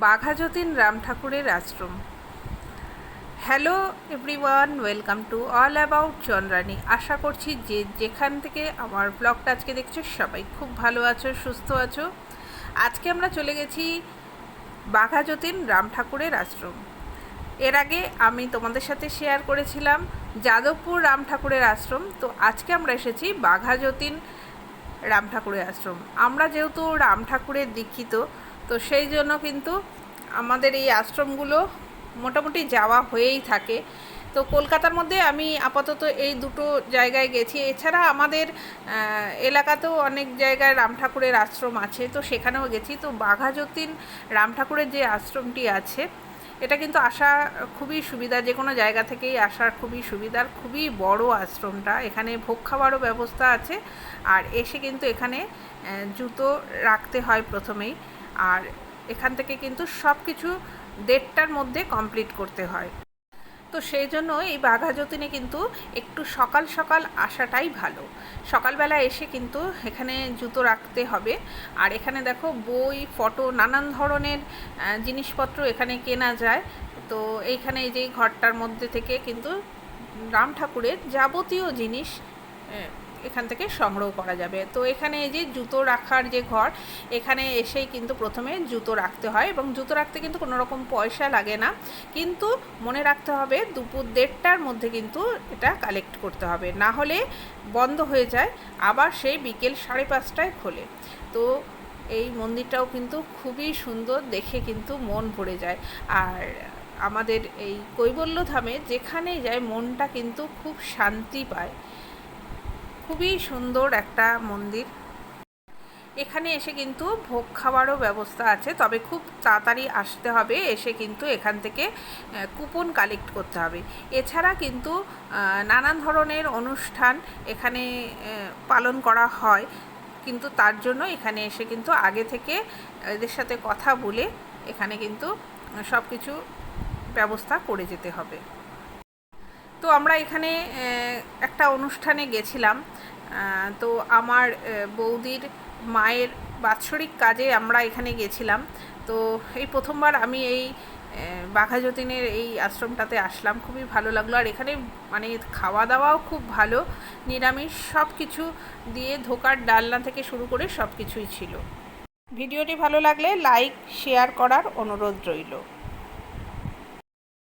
বাঘাযতীন রাম ঠাকুরের আশ্রম। Hello everyone welcome to all about Chandrani আশা করছি যে যেখান থেকে আমার ব্লগটা আজকে দেখছ, সবাই খুব ভালো আছো, সুস্থ আছো। আজকে আমরা চলে গেছি বাঘাযতীন রাম ঠাকুরের আশ্রম। এর আগে আমি তোমাদের সাথে শেয়ার করেছিলাম যাদবপুর রাম ঠাকুরের আশ্রম, তো আজকে আমরা এসেছি বাঘাযতীন রাম ঠাকুরের আশ্রম। আমরা যেহেতু রাম ঠাকুরের দীক্ষিত তো সেই জন্য কিন্তু আমাদের এই আশ্রমগুলো মোটামুটি যাওয়া হয়েই থাকে। তো কলকাতার মধ্যে আমি আপাতত এই দুটো জায়গায় গেছি। এছাড়া আমাদের এলাকাতেও অনেক জায়গায় রাম ঠাকুরের আশ্রম আছে, তো সেখানেও গেছি। তো বাঘাযতীন রাম ঠাকুরের যে আশ্রমটি আছে, এটা কিন্তু আসা খুবই সুবিধা, যে কোনো জায়গা থেকেই আসার খুবই সুবিধার খুবই বড় আশ্রমটা, এখানে ভোগ খাওয়ারও ব্যবস্থা আছে। আর এসে কিন্তু এখানে জুতো রাখতে হয় প্রথমেই। আর এখান থেকে কিন্তু সব কিছু দেড়টার মধ্যে কমপ্লিট করতে হয়। তো সেই জন্য এই বাঘাযতীনে কিন্তু একটু সকাল সকাল আসাটাই ভালো। সকালবেলা এসে কিন্তু এখানে জুতো রাখতে হবে। আর এখানে দেখো বই, ফটো, নানান ধরনের জিনিসপত্র এখানে কেনা যায়। তো এইখানে এই যে ঘরটার মধ্যে থেকে কিন্তু রাম ঠাকুরের যাবতীয় জিনিস এখান থেকে সংগ্রহ করা যাবে। তো এখানে এই যে জুতো রাখার যে ঘর, এখানে এসেই কিন্তু প্রথমে জুতো রাখতে হয় এবং জুতো রাখতে কিন্তু কোনো রকম পয়সা লাগে না। কিন্তু মনে রাখতে হবে দুপুর দেড়টার মধ্যে কিন্তু এটা কালেক্ট করতে হবে। না হলে বন্ধ হয়ে যায়, আবার সেই বিকেল সাড়ে পাঁচটায় খোলে। তো এই মন্দিরটাও কিন্তু খুবই সুন্দর, দেখে কিন্তু মন ভরে যায়। আর আমাদের এই কৈবল্য ধামে যেখানেই যায় মনটা কিন্তু খুব শান্তি পায়। খুবই সুন্দর একটা মন্দির। এখানে এসে কিন্তু ভোগ খাওয়ারও ব্যবস্থা আছে, তবে খুব তাড়াতাড়ি আসতে হবে, এসে কিন্তু এখান থেকে কুপন কালেক্ট করতে হবে। এছাড়া কিন্তু নানান ধরনের অনুষ্ঠান এখানে পালন করা হয়, কিন্তু তার জন্য এখানে এসে কিন্তু আগে থেকে এদের সাথে কথা বলে এখানে কিন্তু সব কিছু ব্যবস্থা করে যেতে হবে। তো আমরা এখানে একটা অনুষ্ঠানে গেছিলাম। তো আমার বৌদির মায়ের বাৎসরিক কাজে আমরা এখানে গেছিলাম। তো এই প্রথমবার আমি এই আহ, বাঘাযতীনের এই আশ্রমটাতে আসলাম। খুবই ভালো লাগল। আর এখানে মানে খাওয়া দাওয়াও খুব ভালো। নিরামিষ সব কিছু দিয়ে ধোকার ডালনা থেকে শুরু করে সব কিছুই ছিল। ভিডিওটি ভালো লাগলে লাইক শেয়ার করার অনুরোধ রইল।